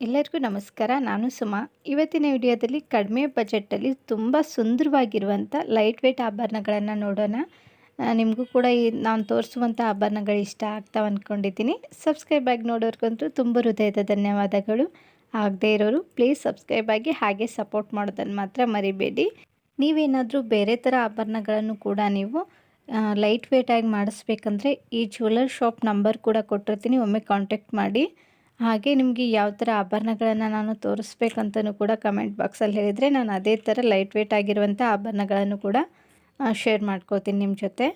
ಎಲ್ಲರಿಗೂ ನಮಸ್ಕಾರ, ನಾನು ಸುಮಾ. ಇವತ್ತಿನ ವಿಡಿಯೋದಲ್ಲಿ ಕಡಿಮೆ ಬಜೆಟಲ್ಲಿ ತುಂಬ ಸುಂದರವಾಗಿರುವಂಥ ಲೈಟ್ ವೆಯ್ಟ್ ಆಭರಣಗಳನ್ನು ನೋಡೋಣ. ನಿಮಗೂ ಕೂಡ ಈ ನಾನು ತೋರಿಸುವಂಥ ಆಭರಣಗಳು ಇಷ್ಟ ಆಗ್ತಾವೆ ಅಂದ್ಕೊಂಡಿದ್ದೀನಿ ಸಬ್ಸ್ಕ್ರೈಬ್ ಆಗಿ ನೋಡೋರ್ಗಂತೂ ತುಂಬ ಹೃದಯದ ಧನ್ಯವಾದಗಳು. ಆಗದೇ ಇರೋರು ಪ್ಲೀಸ್ ಸಬ್ಸ್ಕ್ರೈಬ್ ಆಗಿ ಹಾಗೆ ಸಪೋರ್ಟ್ ಮಾಡೋದನ್ನು ಮಾತ್ರ ಮರಿಬೇಡಿ. ನೀವೇನಾದರೂ ಬೇರೆ ಥರ ಆಭರಣಗಳನ್ನು ಕೂಡ ನೀವು ಲೈಟ್ ವೇಟಾಗಿ ಮಾಡಿಸ್ಬೇಕಂದ್ರೆ ಈ ಜ್ಯುವೆಲರ್ ಶಾಪ್ ನಂಬರ್ ಕೂಡ ಕೊಟ್ಟಿರ್ತೀನಿ, ಒಮ್ಮೆ ಕಾಂಟ್ಯಾಕ್ಟ್ ಮಾಡಿ. ಹಾಗೆ ನಿಮಗೆ ಯಾವ ಥರ ಆಭರಣಗಳನ್ನು ನಾನು ತೋರಿಸ್ಬೇಕಂತಲೂ ಕೂಡ ಕಮೆಂಟ್ ಬಾಕ್ಸಲ್ಲಿ ಹೇಳಿದರೆ ನಾನು ಅದೇ ಥರ ಲೈಟ್ ವೇಟ್ ಆಗಿರುವಂಥ ಆಭರಣಗಳನ್ನು ಕೂಡ ಶೇರ್ ಮಾಡ್ಕೋತೀನಿ ನಿಮ್ಮ ಜೊತೆ.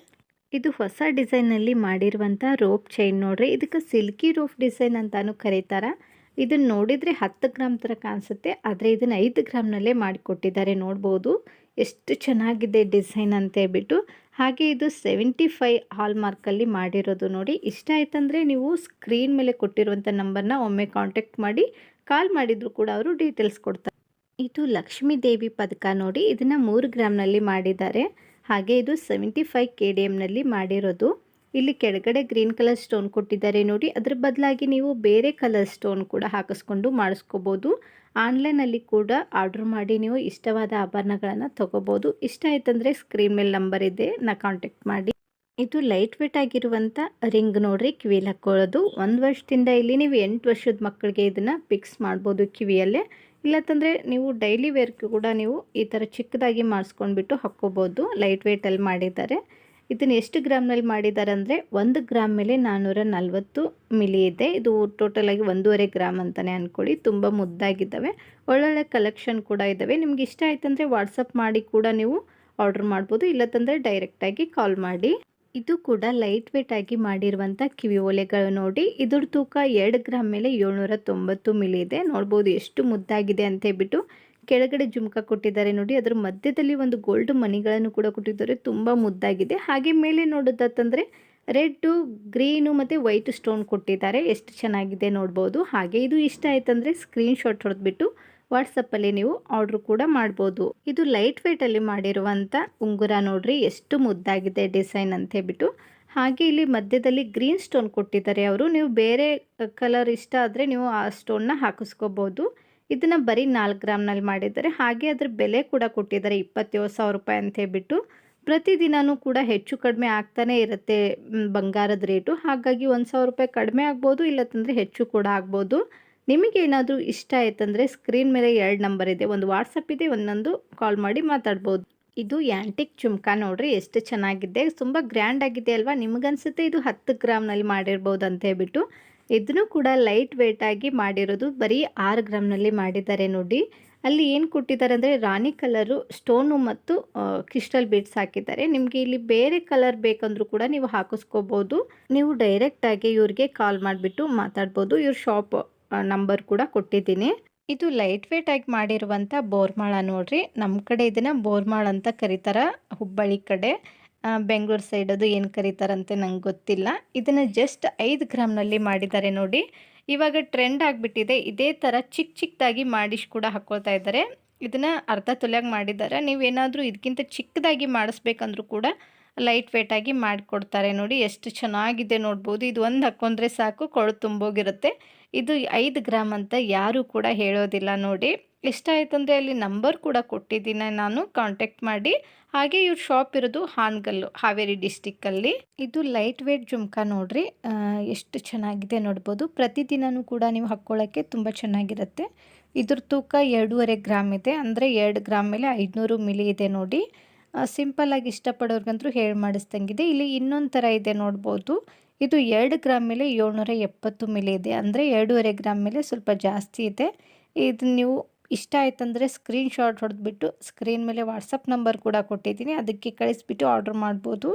ಇದು ಹೊಸ ಡಿಸೈನಲ್ಲಿ ಮಾಡಿರುವಂಥ ರೋಪ್ ಚೈನ್ ನೋಡ್ರಿ. ಇದಕ್ಕೆ ಸಿಲ್ಕಿ ರೋಪ್ ಡಿಸೈನ್ ಅಂತಾನು ಕರೀತಾರೆ. ಇದನ್ನು ನೋಡಿದರೆ ಹತ್ತು ಗ್ರಾಮ್ ಥರ ಕಾಣಿಸುತ್ತೆ. ಆದರೆ ಇದನ್ನು ಐದು ಗ್ರಾಮ್ನಲ್ಲೇ ಮಾಡಿಕೊಟ್ಟಿದ್ದಾರೆ ನೋಡ್ಬೋದು. ಎಷ್ಟು ಚೆನ್ನಾಗಿದೆ ಡಿಸೈನ್ ಅಂತ ಹೇಳ್ಬಿಟ್ಟು. ಹಾಗೆ ಇದು ಸೆವೆಂಟಿ ಫೈ ಹಾಲ್ಮಾರ್ಕಲ್ಲಿ ಮಾಡಿರೋದು ನೋಡಿ. ಇಷ್ಟ ಆಯ್ತಂದರೆ ನೀವು ಸ್ಕ್ರೀನ್ ಮೇಲೆ ಕೊಟ್ಟಿರುವಂಥ ನಂಬರ್ನ ಒಮ್ಮೆ ಕಾಂಟ್ಯಾಕ್ಟ್ ಮಾಡಿ. ಕಾಲ್ ಮಾಡಿದರೂ ಕೂಡ ಅವರು ಡೀಟೇಲ್ಸ್ ಕೊಡ್ತಾರೆ. ಇದು ಲಕ್ಷ್ಮೀ ದೇವಿ ಪದಕ ನೋಡಿ. ಇದನ್ನು ಮೂರು ಗ್ರಾಮ್ನಲ್ಲಿ ಮಾಡಿದ್ದಾರೆ. ಹಾಗೆ ಇದು ಸೆವೆಂಟಿ ಫೈವ್ ಕೆ ಡಿ ಎಮ್ನಲ್ಲಿ ಮಾಡಿರೋದು. ಇಲ್ಲಿ ಕೆಳಗಡೆ ಗ್ರೀನ್ ಕಲರ್ ಸ್ಟೋನ್ ಕೊಟ್ಟಿದ್ದಾರೆ ನೋಡಿ. ಅದ್ರ ಬದಲಾಗಿ ನೀವು ಬೇರೆ ಕಲರ್ ಸ್ಟೋನ್ ಕೂಡ ಹಾಕಿಸ್ಕೊಂಡು ಮಾಡಿಸ್ಕೋಬೋದು. ಆನ್ಲೈನಲ್ಲಿ ಕೂಡ ಆರ್ಡ್ರ್ ಮಾಡಿ ನೀವು ಇಷ್ಟವಾದ ಆಭರಣಗಳನ್ನು ತೊಗೋಬೋದು. ಇಷ್ಟ ಆಯ್ತಂದರೆ ಸ್ಕ್ರೀನ್ ಮೇಲೆ ನಂಬರ್ ಇದೆ, ನಾ ಕಾಂಟ್ಯಾಕ್ಟ್ ಮಾಡಿ. ಇದು ಲೈಟ್ ವೇಟ್ ಆಗಿರುವಂಥ ರಿಂಗ್ ನೋಡ್ರಿ ಕಿವಿಯಲ್ಲಿ ಹಾಕ್ಕೊಳ್ಳೋದು ಒಂದು ವರ್ಷದಿಂದ ಇಲ್ಲಿ ನೀವು ಎಂಟು ವರ್ಷದ ಮಕ್ಕಳಿಗೆ ಇದನ್ನು ಫಿಕ್ಸ್ ಮಾಡ್ಬೋದು ಕಿವಿಯಲ್ಲೇ. ಇಲ್ಲತ್ತಂದರೆ ನೀವು ಡೈಲಿ ವೇರ್ಗೂ ಕೂಡ ನೀವು ಈ ಥರ ಚಿಕ್ಕದಾಗಿ ಮಾಡಿಸ್ಕೊಂಡ್ಬಿಟ್ಟು ಹಾಕ್ಕೋಬೋದು. ಲೈಟ್ ವೇಟಲ್ಲಿ ಮಾಡಿದ್ದಾರೆ. ಇದನ್ನು ಎಷ್ಟು ಗ್ರಾಮ್ನಲ್ಲಿ ಮಾಡಿದ್ದಾರೆ ಅಂದರೆ ಒಂದು ಗ್ರಾಮ್ ಮೇಲೆ ನಾನ್ನೂರ ನಲ್ವತ್ತು ಮಿಲಿ ಇದೆ. ಇದು ಟೋಟಲಾಗಿ ಒಂದೂವರೆ ಗ್ರಾಮ್ ಅಂತಲೇ ಅಂದ್ಕೊಳ್ಳಿ ತುಂಬ ಮುದ್ದಾಗಿದ್ದಾವೆ. ಒಳ್ಳೊಳ್ಳೆ ಕಲೆಕ್ಷನ್ ಕೂಡ ಇದ್ದಾವೆ. ನಿಮ್ಗೆ ಇಷ್ಟ ಆಯ್ತಂದರೆ ವಾಟ್ಸಪ್ ಮಾಡಿ ಕೂಡ ನೀವು ಆರ್ಡ್ರ್ ಮಾಡ್ಬೋದು. ಇಲ್ಲತ್ತಂದರೆ ಡೈರೆಕ್ಟಾಗಿ ಕಾಲ್ ಮಾಡಿ. ಇದು ಕೂಡ ಲೈಟ್ ವೇಟ್ ಆಗಿ ಮಾಡಿರುವಂಥ ಕಿವಿ ಓಲೆಗಳು ನೋಡಿ. ಇದ್ರ ತೂಕ ಎರಡು ಗ್ರಾಮ್ ಮೇಲೆ ಏಳ್ನೂರ ತೊಂಬತ್ತು ಮಿಲಿ ಇದೆ. ನೋಡ್ಬೋದು ಎಷ್ಟು ಮುದ್ದಾಗಿದೆ ಅಂತ ಹೇಳ್ಬಿಟ್ಟು ಕೆಳಗಡೆ ಜುಮ್ಕ ಕೊಟ್ಟಿದ್ದಾರೆ ನೋಡಿ. ಅದರ ಮಧ್ಯದಲ್ಲಿ ಒಂದು ಗೋಲ್ಡ್ ಮನಿಗಳನ್ನು ಕೂಡ ಕೊಟ್ಟಿದ್ದಾರೆ. ತುಂಬ ಮುದ್ದಾಗಿದೆ. ಹಾಗೆ ಮೇಲೆ ನೋಡೋದಂತಂದರೆ ರೆಡ್ಡು ಗ್ರೀನು ಮತ್ತು ವೈಟ್ ಸ್ಟೋನ್ ಕೊಟ್ಟಿದ್ದಾರೆ. ಎಷ್ಟು ಚೆನ್ನಾಗಿದೆ ನೋಡ್ಬೋದು. ಹಾಗೆ ಇದು ಇಷ್ಟ ಆಯ್ತಂದರೆ ಸ್ಕ್ರೀನ್ಶಾಟ್ ಹೊಡೆದ್ಬಿಟ್ಟು ವಾಟ್ಸಪ್ಪಲ್ಲಿ ನೀವು ಆರ್ಡ್ರ್ ಕೂಡ ಮಾಡ್ಬೋದು. ಇದು ಲೈಟ್ ವೇಟಲ್ಲಿ ಮಾಡಿರುವಂಥ ಉಂಗುರ ನೋಡ್ರಿ. ಎಷ್ಟು ಮುದ್ದಾಗಿದೆ ಡಿಸೈನ್ ಅಂತ ಹೇಳ್ಬಿಟ್ಟು. ಹಾಗೆ ಇಲ್ಲಿ ಮಧ್ಯದಲ್ಲಿ ಗ್ರೀನ್ ಸ್ಟೋನ್ ಕೊಟ್ಟಿದ್ದಾರೆ ಅವರು. ನೀವು ಬೇರೆ ಕಲರ್ ಇಷ್ಟ ಆದರೆ ನೀವು ಆ ಸ್ಟೋನ್ನ ಹಾಕಿಸ್ಕೋಬೋದು. ಇದನ್ನು ಬರೀ ನಾಲ್ಕು ಗ್ರಾಮ್ನಲ್ಲಿ ಮಾಡಿದ್ದಾರೆ. ಹಾಗೆ ಅದ್ರ ಬೆಲೆ ಕೂಡ ಕೊಟ್ಟಿದ್ದಾರೆ. ಇಪ್ಪತ್ತೇಳು ಸಾವಿರ ರೂಪಾಯಿ ಅಂತ ಹೇಳ್ಬಿಟ್ಟು ಪ್ರತಿದಿನವೂ ಕೂಡ ಹೆಚ್ಚು ಕಡಿಮೆ ಆಗ್ತಾನೇ ಇರುತ್ತೆ ಬಂಗಾರದ ರೇಟು. ಹಾಗಾಗಿ ಒಂದು ಸಾವಿರ ರೂಪಾಯಿ ಕಡಿಮೆ ಆಗ್ಬೋದು, ಇಲ್ಲತ್ತಂದರೆ ಹೆಚ್ಚು ಕೂಡ ಆಗ್ಬೋದು. ನಿಮಗೆ ಏನಾದರೂ ಇಷ್ಟ ಆಯ್ತಂದರೆ ಸ್ಕ್ರೀನ್ ಮೇಲೆ ಎರಡು ನಂಬರ್ ಇದೆ. ಒಂದು ವಾಟ್ಸಪ್ ಇದೆ, ಒಂದೊಂದು ಕಾಲ್ ಮಾಡಿ ಮಾತಾಡ್ಬೋದು. ಇದು ಯಾಂಟಿಕ್ ಚುಮ್ಕಾ ನೋಡ್ರಿ, ಎಷ್ಟು ಚೆನ್ನಾಗಿದೆ. ತುಂಬ ಗ್ರ್ಯಾಂಡ್ ಆಗಿದೆ ಅಲ್ವಾ? ನಿಮಗನ್ಸುತ್ತೆ ಇದು ಹತ್ತು ಗ್ರಾಮ್ನಲ್ಲಿ ಮಾಡಿರ್ಬೋದು ಅಂತ ಹೇಳ್ಬಿಟ್ಟು. ಇದನ್ನು ಕೂಡ ಲೈಟ್ ವೇಟ್ ಆಗಿ ಮಾಡಿರೋದು ಬರೀ ಆರು ಗ್ರಾಮ್ನಲ್ಲಿ ಮಾಡಿದ್ದಾರೆ ನೋಡಿ. ಅಲ್ಲಿ ಏನು ಕೊಟ್ಟಿದ್ದಾರೆ ಅಂದರೆ ರಾಣಿ ಕಲರು ಸ್ಟೋನು ಮತ್ತು ಕ್ರಿಸ್ಟಲ್ ಬೀಡ್ಸ್ ಹಾಕಿದ್ದಾರೆ. ನಿಮಗೆ ಇಲ್ಲಿ ಬೇರೆ ಕಲರ್ ಬೇಕಂದ್ರೂ ಕೂಡ ನೀವು ಹಾಕಿಸ್ಕೋಬೋದು. ನೀವು ಡೈರೆಕ್ಟಾಗಿ ಇವ್ರಿಗೆ ಕಾಲ್ ಮಾಡಿಬಿಟ್ಟು ಮಾತಾಡ್ಬೋದು. ಇವ್ರ ಶಾಪ್ ನಂಬರ್ ಕೂಡ ಕೊಟ್ಟಿದ್ದೀನಿ. ಇದು ಲೈಟ್ ವೇಟ್ ಆಗಿ ಮಾಡಿರುವಂಥ ಬೋರ್ಮಾಳ ನೋಡ್ರಿ. ನಮ್ಮ ಕಡೆ ಇದನ್ನು ಬೋರ್ಮಾಳ ಅಂತ ಕರೀತಾರೆ ಹುಬ್ಬಳ್ಳಿ ಕಡೆ. ಬೆಂಗಳೂರು ಸೈಡ್ ಅದು ಏನು ಕರೀತಾರಂತೆ ನಂಗೆ ಗೊತ್ತಿಲ್ಲ. ಇದನ್ನು ಜಸ್ಟ್ ಐದು ಗ್ರಾಮ್ನಲ್ಲಿ ಮಾಡಿದ್ದಾರೆ ನೋಡಿ. ಇವಾಗ ಟ್ರೆಂಡ್ ಆಗಿಬಿಟ್ಟಿದೆ. ಇದೇ ಥರ ಚಿಕ್ಕ ಚಿಕ್ಕದಾಗಿ ಮಾಡಿಶ್ ಕೂಡ ಹಾಕ್ಕೊಳ್ತಾ ಇದ್ದಾರೆ. ಇದನ್ನು ಅರ್ಧ ತೊಲೆಯಾಗಿ ಮಾಡಿದ್ದಾರೆ. ನೀವೇನಾದರೂ ಇದಕ್ಕಿಂತ ಚಿಕ್ಕದಾಗಿ ಮಾಡಿಸ್ಬೇಕಂದ್ರೂ ಕೂಡ ಲೈಟ್ ವೇಟಾಗಿ ಮಾಡಿಕೊಡ್ತಾರೆ ನೋಡಿ. ಎಷ್ಟು ಚೆನ್ನಾಗಿದೆ ನೋಡ್ಬೋದು. ಇದು ಒಂದು ಹಾಕ್ಕೊಂಡ್ರೆ ಸಾಕು, ಕೊಳು ತುಂಬೋಗಿರುತ್ತೆ. ಇದು ಐದು ಗ್ರಾಮ್ ಅಂತ ಯಾರೂ ಕೂಡ ಹೇಳೋದಿಲ್ಲ ನೋಡಿ. ಇಷ್ಟ ಆಯ್ತಂದರೆ ಅಲ್ಲಿ ನಂಬರ್ ಕೂಡ ಕೊಟ್ಟಿದ್ದೀನಿ ನಾನು. ಕಾಂಟ್ಯಾಕ್ಟ್ ಮಾಡಿ. ಹಾಗೆ ಇವ್ರ ಶಾಪ್ ಇರೋದು ಹಾನಗಲ್ಲು, ಹಾವೇರಿ ಡಿಸ್ಟಿಕ್ಕಲ್ಲಿ ಇದು ಲೈಟ್ ವೇಟ್ ಜುಮ್ಕಾ ನೋಡ್ರಿ. ಎಷ್ಟು ಚೆನ್ನಾಗಿದೆ ನೋಡ್ಬೋದು. ಪ್ರತಿದಿನವೂ ಕೂಡ ನೀವು ಹಾಕ್ಕೊಳ್ಳೋಕ್ಕೆ ತುಂಬ ಚೆನ್ನಾಗಿರುತ್ತೆ. ಇದ್ರ ತೂಕ ಎರಡೂವರೆ ಗ್ರಾಮ್ ಇದೆ. ಅಂದರೆ ಎರಡು ಗ್ರಾಮ್ ಮೇಲೆ ಐದುನೂರು ಮಿಲಿ ಇದೆ ನೋಡಿ. ಸಿಂಪಲ್ಲಾಗಿ ಇಷ್ಟಪಡೋರ್ಗಂತೂ ಹೇಳಿ ಮಾಡಿಸ್ದಂಗಿದೆ. ಇಲ್ಲಿ ಇನ್ನೊಂದು ಥರ ಇದೆ ನೋಡ್ಬೋದು. ಇದು ಎರಡು ಗ್ರಾಮ್ ಮೇಲೆ ಏಳ್ನೂರ ಎಪ್ಪತ್ತು ಮಿಲಿ ಇದೆ. ಅಂದರೆ ಎರಡೂವರೆ ಗ್ರಾಮ್ ಮೇಲೆ ಸ್ವಲ್ಪ ಜಾಸ್ತಿ ಇದೆ. ಇದು ನೀವು ಇಷ್ಟ ಆಯ್ತಂದರೆ ಸ್ಕ್ರೀನ್ಶಾಟ್ ಹೊಡೆದ್ಬಿಟ್ಟು ಸ್ಕ್ರೀನ್ ಮೇಲೆ ವಾಟ್ಸಪ್ ನಂಬರ್ ಕೂಡ ಕೊಟ್ಟಿದ್ದೀನಿ. ಅದಕ್ಕೆ ಕಳಿಸ್ಬಿಟ್ಟು ಆರ್ಡ್ರ್ ಮಾಡ್ಬೋದು.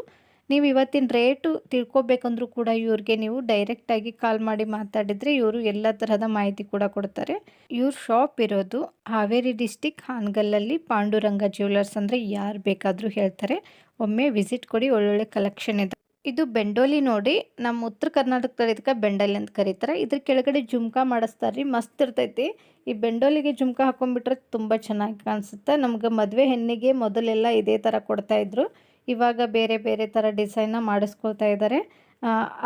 ನೀವು ಇವತ್ತಿನ ರೇಟು ತಿಳ್ಕೊಬೇಕಂದ್ರೂ ಕೂಡ ಇವ್ರಿಗೆ ನೀವು ಡೈರೆಕ್ಟಾಗಿ ಕಾಲ್ ಮಾಡಿ ಮಾತಾಡಿದರೆ ಇವರು ಎಲ್ಲ ತರಹದ ಮಾಹಿತಿ ಕೂಡ ಕೊಡ್ತಾರೆ. ಇವ್ರ ಶಾಪ್ ಇರೋದು ಹಾವೇರಿ ಡಿಸ್ಟಿಕ್ ಹಾನಗಲ್ಲಲ್ಲಿ ಪಾಂಡುರಂಗ ಜ್ಯುವೆಲರ್ಸ್ ಅಂದರೆ ಯಾರು ಬೇಕಾದರೂ ಹೇಳ್ತಾರೆ. ಒಮ್ಮೆ ವಿಸಿಟ್ ಕೊಡಿ, ಒಳ್ಳೊಳ್ಳೆ ಕಲೆಕ್ಷನ್ ಇದೆ ಇದು ಬೆಂಡೋಲಿ ನೋಡಿ ನಮ್ಮ ಉತ್ತರ ಕರ್ನಾಟಕದಲ್ಲಿ ಇದಕ್ಕೆ ಬೆಂಡಲಿ ಅಂತ ಕರೀತಾರೆ. ಇದ್ರ ಕೆಳಗಡೆ ಜುಮ್ಕಾ ಮಾಡಿಸ್ತಾರೆ ರೀ ಮಸ್ತ್ ಇರ್ತೈತಿ. ಈ ಬೆಂಡೋಲಿಗೆ ಜುಮ್ಕಾ ಹಾಕೊಂಡ್ಬಿಟ್ರೆ ತುಂಬ ಚೆನ್ನಾಗಿ ಕಾಣಿಸುತ್ತೆ. ನಮ್ಗೆ ಮದುವೆ ಹೆಣ್ಣಿಗೆ ಮೊದಲೆಲ್ಲ ಇದೇ ಥರ ಕೊಡ್ತಾಯಿದ್ರು ಇವಾಗ ಬೇರೆ ಬೇರೆ ಥರ ಡಿಸೈನ್ನ ಮಾಡಿಸ್ಕೊಳ್ತಾ ಇದ್ದಾರೆ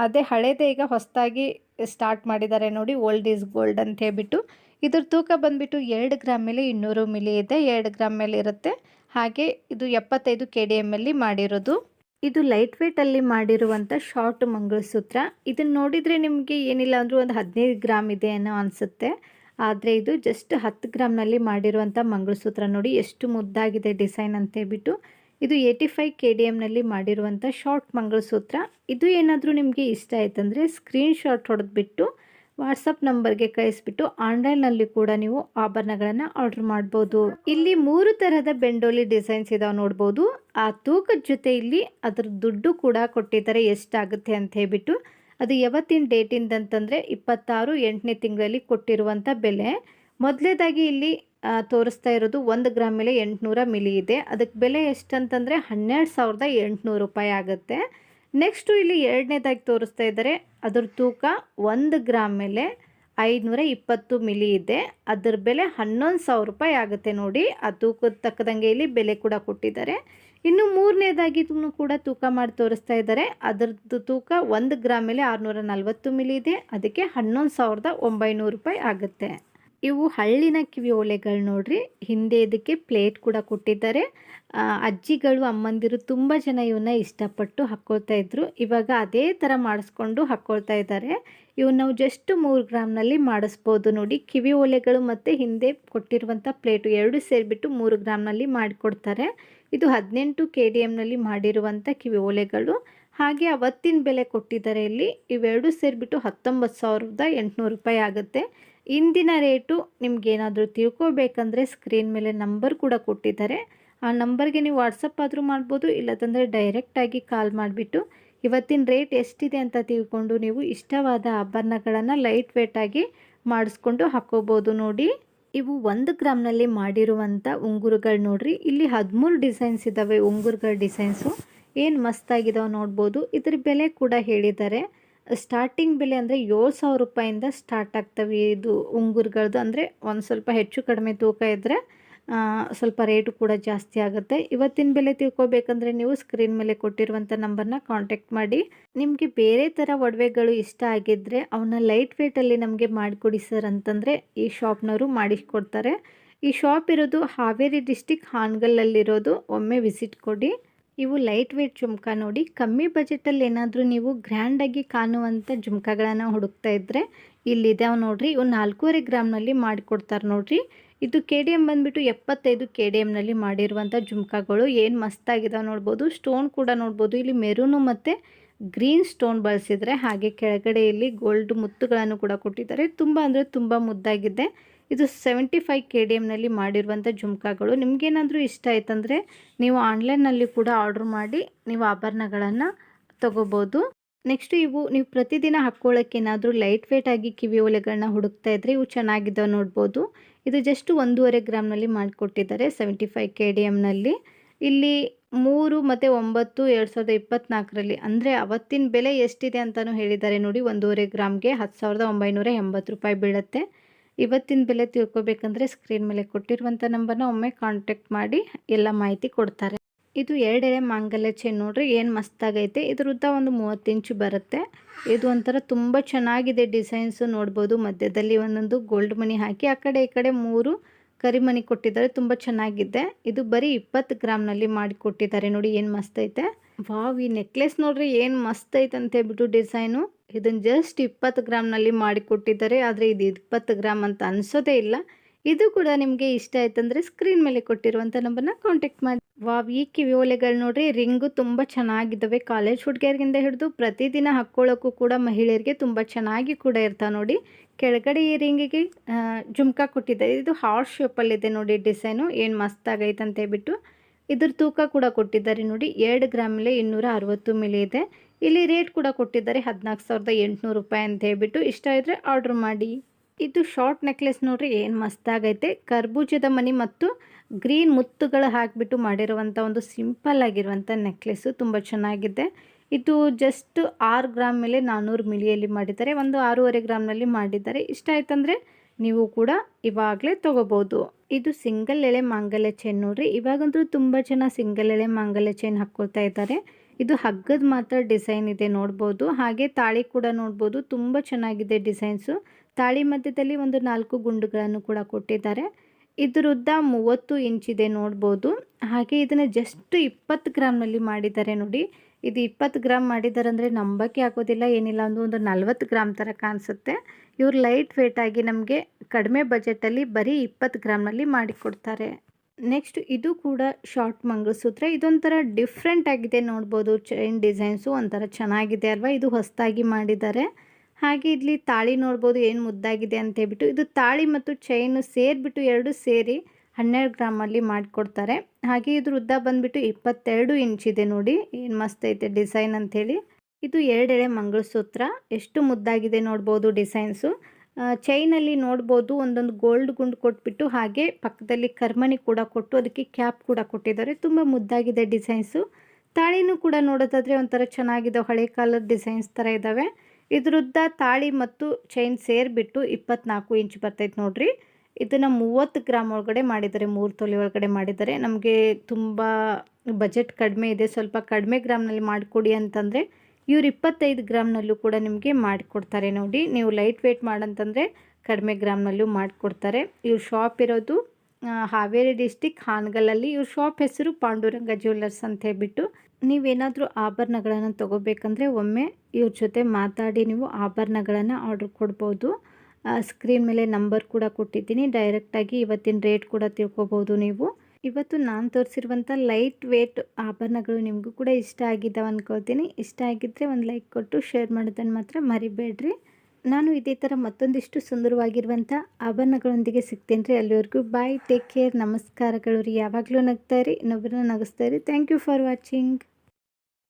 ಅದೇ ಹಳೇದೇ ಈಗ ಹೊಸದಾಗಿ ಸ್ಟಾರ್ಟ್ ಮಾಡಿದ್ದಾರೆ ನೋಡಿ ಓಲ್ಡ್ ಈಸ್ ಗೋಲ್ಡ್ ಅಂತ ಹೇಳ್ಬಿಟ್ಟು. ಇದ್ರ ತೂಕ ಬಂದುಬಿಟ್ಟು ಎರಡು ಗ್ರಾಮ್ ಮೇಲೆ ಇನ್ನೂರು ಮಿಲಿ ಇದೆ. ಎರಡು ಗ್ರಾಮ್ ಮೇಲೆ ಇರುತ್ತೆ. ಹಾಗೆ ಇದು ಎಪ್ಪತ್ತೈದು ಕೆ ಡಿ ಎಮ್ಮಲ್ಲಿ ಮಾಡಿರೋದು. ಇದು ಲೈಟ್ ವೇಟಲ್ಲಿ ಮಾಡಿರುವಂಥ ಶಾರ್ಟ್ ಮಂಗಳಸೂತ್ರ. ಇದನ್ನು ನೋಡಿದರೆ ನಿಮಗೆ ಏನಿಲ್ಲ ಅಂದರೂ ಒಂದು ಹದಿನೈದು ಗ್ರಾಮ್ ಇದೆ ಅನ್ನೋ ಅನಿಸುತ್ತೆ. ಆದರೆ ಇದು ಜಸ್ಟ್ ಹತ್ತು ಗ್ರಾಮ್ನಲ್ಲಿ ಮಾಡಿರುವಂಥ ಮಂಗಳಸೂತ್ರ ನೋಡಿ ಎಷ್ಟು ಮುದ್ದಾಗಿದೆ ಡಿಸೈನ್ ಅಂತ ಹೇಳ್ಬಿಟ್ಟು ಇದು ಏಯ್ಟಿ ಫೈವ್ ಕೆ ಡಿ ಎಮ್ನಲ್ಲಿ ಮಾಡಿರುವಂಥ ಶಾರ್ಟ್ ಮಂಗಳಸೂತ್ರ. ಇದು ಏನಾದರೂ ನಿಮಗೆ ಇಷ್ಟ ಆಯ್ತಂದರೆ ಸ್ಕ್ರೀನ್ ಶಾಟ್ ಹೊಡೆದ್ಬಿಟ್ಟು ವಾಟ್ಸಪ್ ನಂಬರ್ಗೆ ಕಳಿಸ್ಬಿಟ್ಟು ಆನ್ಲೈನ್ನಲ್ಲಿ ಕೂಡ ನೀವು ಆಭರಣಗಳನ್ನು ಆರ್ಡರ್ ಮಾಡ್ಬೋದು. ಇಲ್ಲಿ ಮೂರು ತರಹದ ಬೆಂಡೋಲಿ ಡಿಸೈನ್ಸ್ ಇದಾವೆ ನೋಡ್ಬೋದು. ಆ ತೂಕದ ಜೊತೆ ಇಲ್ಲಿ ಅದ್ರ ದುಡ್ಡು ಕೂಡ ಕೊಟ್ಟಿದ್ದಾರೆ ಎಷ್ಟಾಗುತ್ತೆ ಅಂತ ಹೇಳ್ಬಿಟ್ಟು. ಅದು ಯಾವತ್ತಿನ ಡೇಟಿಂದ ಅಂತಂದರೆ ಇಪ್ಪತ್ತಾರು ಎಂಟನೇ ತಿಂಗಳಲ್ಲಿ ಕೊಟ್ಟಿರುವಂಥ ಬೆಲೆ. ಮೊದಲೇದಾಗಿ ಇಲ್ಲಿ ತೋರಿಸ್ತಾ ಇರೋದು ಒಂದು ಗ್ರಾಮ್ ಮೇಲೆ ಎಂಟುನೂರ ಮಿಲಿ ಇದೆ. ಅದಕ್ಕೆ ಬೆಲೆ ಎಷ್ಟಂತಂದರೆ ಹನ್ನೆರಡು ಸಾವಿರದ ಎಂಟುನೂರು ರೂಪಾಯಿ ಆಗುತ್ತೆ. ನೆಕ್ಸ್ಟು ಇಲ್ಲಿ ಎರಡನೇದಾಗಿ ತೋರಿಸ್ತಾ ಇದ್ದಾರೆ. ಅದ್ರ ತೂಕ ಒಂದು ಗ್ರಾಮ್ ಮೇಲೆ ಐದುನೂರ ಇಪ್ಪತ್ತು ಮಿಲಿ ಇದೆ. ಅದ್ರ ಬೆಲೆ ಹನ್ನೊಂದು ಸಾವಿರ ರೂಪಾಯಿ ಆಗುತ್ತೆ ನೋಡಿ. ಆ ತೂಕದ ತಕ್ಕದಂಗೆ ಇಲ್ಲಿ ಬೆಲೆ ಕೂಡ ಕೊಟ್ಟಿದ್ದಾರೆ. ಇನ್ನು ಮೂರನೇದಾಗಿ ಕೂಡ ತೂಕ ಮಾಡಿ ತೋರಿಸ್ತಾ ಇದ್ದಾರೆ. ಅದರದ್ದು ತೂಕ ಒಂದು ಗ್ರಾಮ್ ಮೇಲೆ ಆರುನೂರ ನಲ್ವತ್ತು ಮಿಲಿ ಇದೆ. ಅದಕ್ಕೆ ಹನ್ನೊಂದು ಸಾವಿರದ ಒಂಬೈನೂರು ರೂಪಾಯಿ ಆಗುತ್ತೆ. ಇವು ಹಳ್ಳಿನ ಕಿವಿ ಓಲೆಗಳು ನೋಡ್ರಿ. ಹಿಂದೆ ಇದಕ್ಕೆ ಪ್ಲೇಟ್ ಕೂಡ ಕೊಟ್ಟಿದ್ದಾರೆ. ಅಜ್ಜಿಗಳು, ಅಮ್ಮಂದಿರು ತುಂಬ ಜನ ಇವನ್ನ ಇಷ್ಟಪಟ್ಟು ಹಾಕ್ಕೊಳ್ತಾ ಇದ್ರು. ಇವಾಗ ಅದೇ ಥರ ಮಾಡಿಸ್ಕೊಂಡು ಹಾಕ್ಕೊಳ್ತಾ ಇದ್ದಾರೆ. ಇವನ್ನ ನಾವು ಜಸ್ಟ್ ಮೂರು ಗ್ರಾಮ್ನಲ್ಲಿ ಮಾಡಿಸ್ಬೋದು ನೋಡಿ. ಕಿವಿ ಓಲೆಗಳು ಮತ್ತು ಹಿಂದೆ ಕೊಟ್ಟಿರುವಂಥ ಪ್ಲೇಟು ಎರಡು ಸೇರಿಬಿಟ್ಟು ಮೂರು ಗ್ರಾಮ್ನಲ್ಲಿ ಮಾಡಿಕೊಡ್ತಾರೆ. ಇದು ಹದಿನೆಂಟು ಕೆ ಡಿ ಎಮ್ನಲ್ಲಿ ಮಾಡಿರುವಂಥ ಕಿವಿ ಓಲೆಗಳು. ಹಾಗೆ ಅವತ್ತಿನ ಬೆಲೆ ಕೊಟ್ಟಿದ್ದಾರೆ ಇಲ್ಲಿ. ಇವೆರಡು ಸೇರಿಬಿಟ್ಟು ಹತ್ತೊಂಬತ್ತು ಸಾವಿರದ ಎಂಟುನೂರು ರೂಪಾಯಿ ಆಗುತ್ತೆ. ಇಂದಿನ ರೇಟು ನಿಮಗೇನಾದರೂ ತಿಳ್ಕೊಬೇಕಂದ್ರೆ ಸ್ಕ್ರೀನ್ ಮೇಲೆ ನಂಬರ್ ಕೂಡ ಕೊಟ್ಟಿದ್ದಾರೆ. ಆ ನಂಬರ್ಗೆ ನೀವು ವಾಟ್ಸಪ್ ಆದರೂ ಮಾಡ್ಬೋದು ಇಲ್ಲದಂದರೆ ಡೈರೆಕ್ಟಾಗಿ ಕಾಲ್ ಮಾಡಿಬಿಟ್ಟು ಇವತ್ತಿನ ರೇಟ್ ಎಷ್ಟಿದೆ ಅಂತ ತಿಳ್ಕೊಂಡು ನೀವು ಇಷ್ಟವಾದ ಆಭರಣಗಳನ್ನು ಲೈಟ್ ವೇಟಾಗಿ ಮಾಡಿಸ್ಕೊಂಡು ಹಾಕೋಬೋದು ನೋಡಿ. ಇವು ಒಂದು ಗ್ರಾಮ್ನಲ್ಲಿ ಮಾಡಿರುವಂಥ ಉಂಗುರುಗಳು ನೋಡ್ರಿ. ಇಲ್ಲಿ ಹದಿಮೂರು ಡಿಸೈನ್ಸ್ ಇದ್ದಾವೆ ಉಂಗುರುಗಳ ಡಿಸೈನ್ಸು ಏನು ಮಸ್ತಾಗಿದಾವೆ ನೋಡ್ಬೋದು. ಇದ್ರ ಬೆಲೆ ಕೂಡ ಹೇಳಿದ್ದಾರೆ. ಸ್ಟಾರ್ಟಿಂಗ್ ಬೆಲೆ ಅಂದರೆ ಏಳು ಸಾವಿರ ರೂಪಾಯಿಂದ ಸ್ಟಾರ್ಟ್ ಆಗ್ತವೆ. ಇದು ಉಂಗುರ್ಗಳದ್ದು ಅಂದರೆ ಒಂದು ಸ್ವಲ್ಪ ಹೆಚ್ಚು ಕಡಿಮೆ ತೂಕ ಇದ್ದರೆ ಸ್ವಲ್ಪ ರೇಟು ಕೂಡ ಜಾಸ್ತಿ ಆಗುತ್ತೆ. ಇವತ್ತಿನ ಬೆಲೆ ತಿಳ್ಕೊಬೇಕಂದ್ರೆ ನೀವು ಸ್ಕ್ರೀನ್ ಮೇಲೆ ಕೊಟ್ಟಿರುವಂಥ ನಂಬರ್ನ ಕಾಂಟ್ಯಾಕ್ಟ್ ಮಾಡಿ. ನಿಮಗೆ ಬೇರೆ ಥರ ಒಡವೆಗಳು ಇಷ್ಟ ಆಗಿದ್ದರೆ ಅವನ್ನ ಲೈಟ್ ವೇಟಲ್ಲಿ ನಮಗೆ ಮಾಡಿಕೊಡಿ ಸರ್ ಅಂತಂದರೆ ಈ ಶಾಪ್ನವರು ಮಾಡಿಕೊಡ್ತಾರೆ ಈ ಶಾಪ್ ಇರೋದು ಹಾವೇರಿ ಡಿಸ್ಟಿಕ್ ಹಾನಗಲ್ಲಲ್ಲಿರೋದು ಒಮ್ಮೆ ವಿಸಿಟ್ ಕೊಡಿ. ಇವು ಲೈಟ್ ವೇಟ್ ಜುಮ್ಕಾ ನೋಡಿ. ಕಮ್ಮಿ ಬಜೆಟಲ್ಲಿ ಏನಾದರೂ ನೀವು ಗ್ರ್ಯಾಂಡಾಗಿ ಕಾಣುವಂಥ ಜುಮ್ಕಾಗಳನ್ನು ಹುಡುಕ್ತಾ ಇದ್ದರೆ ಇಲ್ಲಿದೆ. ನೋಡಿರಿ, ಇವು ನಾಲ್ಕೂವರೆ ಗ್ರಾಮ್ನಲ್ಲಿ ಮಾಡಿಕೊಡ್ತಾರೆ ನೋಡಿರಿ. ಇದು ಕೆ ಡಿ ಎಂ ಬಂದುಬಿಟ್ಟು ಎಪ್ಪತ್ತೈದು ಕೆ ಡಿ ಎಮ್ನಲ್ಲಿ ಮಾಡಿರುವಂಥ ಜುಮ್ಕಾಗಳು. ಏನು ಮಸ್ತಾಗಿದಾವೆ ನೋಡ್ಬೋದು. ಸ್ಟೋನ್ ಕೂಡ ನೋಡ್ಬೋದು. ಇಲ್ಲಿ ಮೆರೂನು ಮತ್ತು ಗ್ರೀನ್ ಸ್ಟೋನ್ ಬಳಸಿದರೆ ಹಾಗೆ ಕೆಳಗಡೆ ಇಲ್ಲಿ ಗೋಲ್ಡ್ ಮುತ್ತುಗಳನ್ನು ಕೂಡ ಕೊಟ್ಟಿದ್ದಾರೆ. ತುಂಬ ಅಂದರೆ ತುಂಬ ಮುದ್ದಾಗಿದೆ. ಇದು ಸೆವೆಂಟಿ ಫೈವ್ ಕೆ ಡಿ ಎಮ್ನಲ್ಲಿ ಮಾಡಿರುವಂಥ ಜುಮ್ಕಾಗಳು. ನಿಮಗೇನಾದರೂ ಇಷ್ಟ ಆಯ್ತಂದರೆ ನೀವು ಆನ್ಲೈನ್ನಲ್ಲಿ ಕೂಡ ಆರ್ಡ್ರ್ ಮಾಡಿ ನೀವು ಆಭರಣಗಳನ್ನು ತಗೋಬೋದು. ನೆಕ್ಸ್ಟ್ ಇವು ನೀವು ಪ್ರತಿದಿನ ಹಾಕ್ಕೊಳ್ಳೋಕೆ ಏನಾದರೂ ಲೈಟ್ ಆಗಿ ಕಿವಿ ಓಲೆಗಳನ್ನ ಹುಡುಕ್ತಾ ಇದ್ರೆ ಇವು ಚೆನ್ನಾಗಿದ್ದಾವೆ ನೋಡ್ಬೋದು. ಇದು ಜಸ್ಟ್ ಒಂದೂವರೆ ಗ್ರಾಮ್ನಲ್ಲಿ ಮಾಡಿಕೊಟ್ಟಿದ್ದಾರೆ ಸೆವೆಂಟಿ ಫೈವ್ ಕೆ ಡಿ ಎಮ್ನಲ್ಲಿ ಇಲ್ಲಿ ಮೂರು ಮತ್ತು ಒಂಬತ್ತು ಎರಡು ಸಾವಿರದ ಇಪ್ಪತ್ತ್ನಾಲ್ಕರಲ್ಲಿ ಅಂದರೆ ಅವತ್ತಿನ ಬೆಲೆ ಎಷ್ಟಿದೆ ಅಂತಲೂ ಹೇಳಿದ್ದಾರೆ ನೋಡಿ, ಒಂದೂವರೆ ಗ್ರಾಮ್ಗೆ ಹತ್ತು ಸಾವಿರದ ಒಂಬೈನೂರ ಎಂಬತ್ತು ರೂಪಾಯಿ ಬೀಳುತ್ತೆ. ಇವತ್ತಿನ ಬೆಲೆ ತಿಳ್ಕೊಬೇಕಂದ್ರೆ ಸ್ಕ್ರೀನ್ ಮೇಲೆ ಕೊಟ್ಟಿರುವಂಥ ನಂಬರ್ನ ಒಮ್ಮೆ ಕಾಂಟ್ಯಾಕ್ಟ್ ಮಾಡಿ ಎಲ್ಲ ಮಾಹಿತಿ ಕೊಡ್ತಾರೆ. ಇದು ಎರಡೆಳೆ ಮಾಂಗಲ್ಯ ಚೈನ್ ನೋಡ್ರಿ, ಏನು ಮಸ್ತಾಗೈತೆ. ಇದ್ರ ಉದ್ದ ಒಂದು ಮೂವತ್ತು ಇಂಚು ಬರುತ್ತೆ. ಇದು ಒಂಥರ ತುಂಬ ಚೆನ್ನಾಗಿದೆ ಡಿಸೈನ್ಸು ನೋಡ್ಬೋದು. ಮಧ್ಯದಲ್ಲಿ ಒಂದೊಂದು ಗೋಲ್ಡ್ ಮನಿ ಹಾಕಿ, ಆ ಕಡೆ ಈ ಕಡೆ ಮೂರು ಕರಿಮಣಿ ಕೊಟ್ಟಿದ್ದಾರೆ. ತುಂಬ ಚೆನ್ನಾಗಿದೆ. ಇದು ಬರೀ ಇಪ್ಪತ್ತು ಗ್ರಾಮ್ನಲ್ಲಿ ಮಾಡಿ ಕೊಟ್ಟಿದ್ದಾರೆ. ನೋಡಿ ಏನು ಮಸ್ತ್ ಐತೆ. ವಾವ್, ಈ ನೆಕ್ಲೆಸ್ ನೋಡ್ರಿ ಏನು ಮಸ್ತ್ ಐತೆ ಅಂತ ಹೇಳ್ಬಿಟ್ಟು ಡಿಸೈನು ಇದನ್ನು ಜಸ್ಟ್ ಇಪ್ಪತ್ತು ಗ್ರಾಮ್ನಲ್ಲಿ ಮಾಡಿ ಕೊಟ್ಟಿದ್ದಾರೆ. ಆದರೆ ಇದು ಇಪ್ಪತ್ತು ಗ್ರಾಮ್ ಅಂತ ಅನಿಸೋದೇ ಇಲ್ಲ. ಇದು ಕೂಡ ನಿಮಗೆ ಇಷ್ಟ ಆಯ್ತಂದ್ರೆ ಸ್ಕ್ರೀನ್ ಮೇಲೆ ಕೊಟ್ಟಿರುವಂಥ ನಂಬರ್ನ ಕಾಂಟ್ಯಾಕ್ಟ್ ಮಾಡಿ. ವಾವ್, ಈ ಕಿವಿ ಓಲೆಗಳು ನೋಡ್ರಿ, ರಿಂಗು ತುಂಬ ಚೆನ್ನಾಗಿದ್ದಾವೆ. ಕಾಲೇಜ್ ಹುಡುಗಿಯರಿಗಿಂದ ಹಿಡಿದು ಪ್ರತಿದಿನ ಹಾಕ್ಕೊಳ್ಳೋಕ್ಕೂ ಕೂಡ ಮಹಿಳೆಯರಿಗೆ ತುಂಬ ಚೆನ್ನಾಗಿ ಕೂಡ ಇರ್ತಾವೆ ನೋಡಿ. ಕೆಳಗಡೆ ಈ ರಿಂಗಿಗೆ ಜುಮ್ಕಾ ಕೊಟ್ಟಿದ್ದಾರೆ. ಇದು ಹಾರ್ಟ್ ಶೇಪಲ್ಲಿದೆ ನೋಡಿ ಡಿಸೈನು ಏನು ಮಸ್ತ್ ಆಗೈತೆ ಅಂತ ಹೇಳ್ಬಿಟ್ಟು. ಇದ್ರ ತೂಕ ಕೂಡ ಕೊಟ್ಟಿದ್ದಾರೆ ನೋಡಿ. ಎರಡು ಗ್ರಾಮಲ್ಲಿ ಇನ್ನೂರ ಅರವತ್ತು ಮಿಲಿ ಇದೆ. ಇಲ್ಲಿ ರೇಟ್ ಕೂಡ ಕೊಟ್ಟಿದ್ದಾರೆ ಹದಿನಾಲ್ಕು ಸಾವಿರದ ಎಂಟುನೂರು ರೂಪಾಯಿ ಅಂತ ಹೇಳ್ಬಿಟ್ಟು. ಇಷ್ಟ ಇದ್ದರೆ ಆರ್ಡ್ರ್ ಮಾಡಿ. ಇದು ಶಾರ್ಟ್ ನೆಕ್ಲೆಸ್ ನೋಡ್ರಿ ಏನು ಮಸ್ತಾಗೈತೆ ಕರ್ಬೂಜದ ಮನಿ ಮತ್ತು ಗ್ರೀನ್ ಮುತ್ತುಗಳು ಹಾಕಿಬಿಟ್ಟು ಮಾಡಿರುವಂಥ ಒಂದು ಸಿಂಪಲ್ ಆಗಿರುವಂಥ ನೆಕ್ಲೆಸ್ಸು ತುಂಬ ಚೆನ್ನಾಗಿದೆ. ಇದು ಜಸ್ಟ್ ಆರು ಗ್ರಾಮ್ ಮೇಲೆ ನಾನ್ನೂರು ಮಿಲಿಯಲ್ಲಿ ಮಾಡಿದ್ದಾರೆ. ಒಂದು ಆರೂವರೆ ಗ್ರಾಮ್ನಲ್ಲಿ ಮಾಡಿದ್ದಾರೆ. ಇಷ್ಟ ಆಯ್ತಂದರೆ ನೀವು ಕೂಡ ಇವಾಗಲೇ ತೊಗೋಬೋದು. ಇದು ಸಿಂಗಲ್ ಎಳೆ ಮಾಂಗಲ್ಯ ಚೈನ್ ನೋಡ್ರಿ. ಇವಾಗಂತೂ ತುಂಬ ಜನ ಸಿಂಗಲ್ ಎಳೆ ಮಾಂಗಲ್ಯ ಚೈನ್ ಹಾಕ್ಕೊಳ್ತಾ ಇದ್ದಾರೆ. ಇದು ಹಗ್ಗದ ಮಾತ್ರ ಡಿಸೈನ್ ಇದೆ ನೋಡ್ಬೋದು. ಹಾಗೆ ತಾಳಿ ಕೂಡ ನೋಡ್ಬೋದು. ತುಂಬ ಚೆನ್ನಾಗಿದೆ ಡಿಸೈನ್ಸು ತಾಳಿ ಮಧ್ಯದಲ್ಲಿ ಒಂದು ನಾಲ್ಕು ಗುಂಡುಗಳನ್ನು ಕೂಡ ಕೊಟ್ಟಿದ್ದಾರೆ. ಇದರುದ್ದ ಮೂವತ್ತು ಇಂಚಿದೆ ನೋಡ್ಬೋದು. ಹಾಗೆ ಇದನ್ನು ಜಸ್ಟ್ ಇಪ್ಪತ್ತು ಗ್ರಾಮ್ನಲ್ಲಿ ಮಾಡಿದ್ದಾರೆ ನೋಡಿ. ಇದು ಇಪ್ಪತ್ತು ಗ್ರಾಮ್ ಮಾಡಿದ್ದಾರೆ ಅಂದರೆ ನಂಬಕ್ಕೆ ಆಗೋದಿಲ್ಲ, ಏನಿಲ್ಲ, ಒಂದು ಒಂದು ನಲ್ವತ್ತು ಗ್ರಾಮ್ ಥರ ಕಾಣಿಸುತ್ತೆ. ಇವ್ರು ಲೈಟ್ ವೇಟಾಗಿ ನಮಗೆ ಕಡಿಮೆ ಬಜೆಟಲ್ಲಿ ಬರೀ ಇಪ್ಪತ್ತು ಗ್ರಾಮ್ನಲ್ಲಿ ಮಾಡಿಕೊಡ್ತಾರೆ ನೆಕ್ಸ್ಟ್ ಇದು ಕೂಡ ಶಾರ್ಟ್ ಮಂಗಲಸೂತ್ರ ಇದೊಂಥರ ಡಿಫ್ರೆಂಟ್ ಆಗಿದೆ ನೋಡ್ಬೋದು ಚೈನ್ ಡಿಸೈನ್ಸು ಒಂಥರ ಚೆನ್ನಾಗಿದೆ ಅಲ್ವಾ? ಇದು ಹೊಸದಾಗಿ ಮಾಡಿದ್ದಾರೆ. ಹಾಗೆ ಇಲ್ಲಿ ತಾಳಿ ನೋಡ್ಬೋದು, ಏನು ಮುದ್ದಾಗಿದೆ ಅಂತ ಹೇಳ್ಬಿಟ್ಟು, ಇದು ತಾಳಿ ಮತ್ತು ಚೈನು ಸೇರಿಬಿಟ್ಟು ಎರಡು ಸೇರಿ ಹನ್ನೆರಡು ಗ್ರಾಮಲ್ಲಿ ಮಾಡಿಕೊಡ್ತಾರೆ. ಹಾಗೆ ಇದ್ರ ಉದ್ದ ಬಂದುಬಿಟ್ಟು ಇಪ್ಪತ್ತೆರಡು ಇಂಚಿದೆ ನೋಡಿ. ಏನು ಮಸ್ತ್ ಐತೆ ಡಿಸೈನ್ ಅಂಥೇಳಿ. ಇದು ಎರಡೆಳೆ ಮಂಗಳಸೂತ್ರ. ಎಷ್ಟು ಮುದ್ದಾಗಿದೆ ನೋಡ್ಬೋದು ಡಿಸೈನ್ಸು. ಚೈನಲ್ಲಿ ನೋಡ್ಬೋದು ಒಂದೊಂದು ಗೋಲ್ಡ್ ಗುಂಡು ಕೊಟ್ಬಿಟ್ಟು ಹಾಗೆ ಪಕ್ಕದಲ್ಲಿ ಕರ್ಮಣಿ ಕೂಡ ಕೊಟ್ಟು ಅದಕ್ಕೆ ಕ್ಯಾಪ್ ಕೂಡ ಕೊಟ್ಟಿದ್ದಾರೆ. ತುಂಬ ಮುದ್ದಾಗಿದೆ ಡಿಸೈನ್ಸು. ತಾಳಿನೂ ಕೂಡ ನೋಡೋದಾದರೆ ಒಂಥರ ಚೆನ್ನಾಗಿದೆ. ಹಳೆ ಕಾಲದ ಡಿಸೈನ್ಸ್ ಥರ ಇದ್ದಾವೆ ಇದ್ರದ್ದ ತಾಳಿ ಮತ್ತು ಚೈನ್ ಸೇರಿಬಿಟ್ಟು ಇಪ್ಪತ್ನಾಲ್ಕು ಇಂಚ್ ಬರ್ತೈತೆ ನೋಡ್ರಿ. ಇದನ್ನು ಮೂವತ್ತು ಗ್ರಾಮ್ ಒಳಗಡೆ ಮಾಡಿದ್ದಾರೆ, ಮೂರು ತೊಲೆ ಒಳಗಡೆ ಮಾಡಿದ್ದಾರೆ. ನಮಗೆ ತುಂಬ ಬಜೆಟ್ ಕಡಿಮೆ ಇದೆ. ಸ್ವಲ್ಪ ಕಡಿಮೆ ಗ್ರಾಮ್ನಲ್ಲಿ ಮಾಡಿಕೊಡಿ ಅಂತಂದರೆ ಇವ್ರು ಇಪ್ಪತ್ತೈದು ಗ್ರಾಮ್ನಲ್ಲೂ ಕೂಡ ನಿಮಗೆ ಮಾಡಿಕೊಡ್ತಾರೆ ನೋಡಿ. ನೀವು ಲೈಟ್ ವೆಯ್ಟ್ ಮಾಡಂತಂದರೆ ಕಡಿಮೆ ಗ್ರಾಮ್ನಲ್ಲೂ ಮಾಡಿಕೊಡ್ತಾರೆ. ಇವ್ರ ಶಾಪ್ ಇರೋದು ಹಾವೇರಿ ಡಿಸ್ಟಿಕ್ ಹಾನಗಲಲ್ಲಿ. ಇವ್ರ ಶಾಪ್ ಹೆಸರು ಪಾಂಡುರಂಗ ಜ್ಯುವೆಲ್ಲರ್ಸ್ ಅಂತ ಹೇಳ್ಬಿಟ್ಟು. ನೀವೇನಾದರೂ ಆಭರಣಗಳನ್ನು ತೊಗೋಬೇಕಂದ್ರೆ ಒಮ್ಮೆ ಇವ್ರ ಜೊತೆ ಮಾತಾಡಿ ನೀವು ಆಭರಣಗಳನ್ನು ಆರ್ಡ್ರ್ ಕೊಡ್ಬೋದು. ಸ್ಕ್ರೀನ್ ಮೇಲೆ ನಂಬರ್ ಕೂಡ ಕೊಟ್ಟಿದ್ದೀನಿ. ಡೈರೆಕ್ಟಾಗಿ ಇವತ್ತಿನ ರೇಟ್ ಕೂಡ ತಿಳ್ಕೊಬೋದು ನೀವು. ಇವತ್ತು ನಾನು ತೋರಿಸಿರುವಂಥ ಲೈಟ್ ವೇಟ್ ಆಭರಣಗಳು ನಿಮಗೂ ಕೂಡ ಇಷ್ಟ ಆಗಿದ್ದಾವೆ ಅಂದ್ಕೊಳ್ತೀನಿ ಇಷ್ಟ ಆಗಿದ್ದರೆ ಒಂದು ಲೈಕ್ ಕೊಟ್ಟು ಶೇರ್ ಮಾಡೋದನ್ನು ಮಾತ್ರ ಮರಿಬೇಡ್ರಿ. ನಾನು ಇದೇ ಥರ ಮತ್ತೊಂದಿಷ್ಟು ಸುಂದರವಾಗಿರುವಂಥ ಆಭರಣಗಳೊಂದಿಗೆ ಸಿಗ್ತೀನಿ ರೀ ಅಲ್ಲಿವರೆಗೂ. ಬಾಯ್ ಟೇಕ್ ಕೇರ್ ನಮಸ್ಕಾರಗಳು ರೀ. ಯಾವಾಗಲೂ ನಗ್ತಾ ಇರಿ. ಇನ್ನೊಬ್ಬರನ್ನ ನಗಿಸ್ತಾ ಇರಿ. Thank you for watching